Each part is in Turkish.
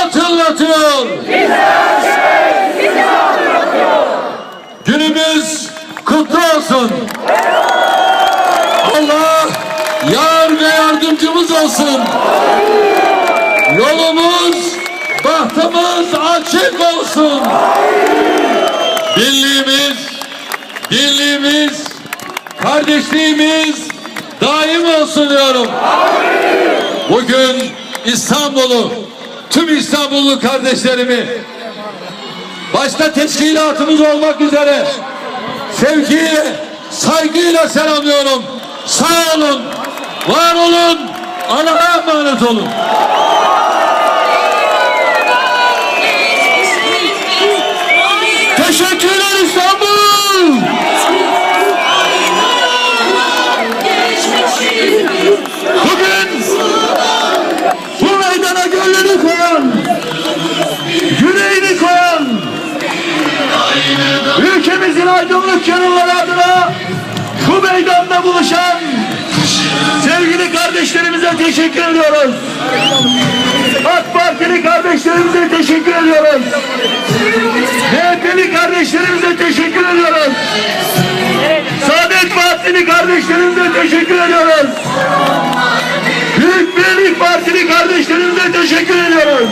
sizi hatırlatıyor. Günümüz kutlu olsun. Allah yar ve yardımcımız olsun. Yolumuz, bahtımız açık olsun. Birliğimiz, birliğimiz, kardeşliğimiz daim olsun diyorum. Bugün İstanbul'u, tüm İstanbullu kardeşlerimi, başta teşkilatımız olmak üzere sevgiyle, saygıyla selamlıyorum. Sağ olun, var olun, Allah'a emanet olun. Ülkemizin aydınlık yarınları adına bu meydanda buluşan sevgili kardeşlerimize teşekkür ediyoruz. AK Partili kardeşlerimize teşekkür ediyoruz. MHP'li kardeşlerimize teşekkür ediyoruz. Saadet Partili kardeşlerimize teşekkür ediyoruz. Büyük Birlik Partili kardeşlerimize teşekkür ediyoruz.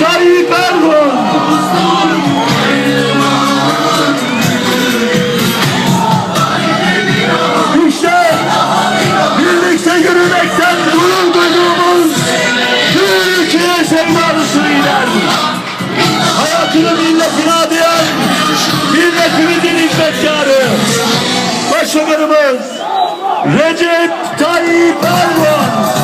Tayyip Erdoğan. İşte birlikte yürümekten gurur duyduğumuz Türkiye sevdalısıyla hayatını milletine adayan milletimizin hizmetkarı Başbakanımız Recep Tayyip Erdoğan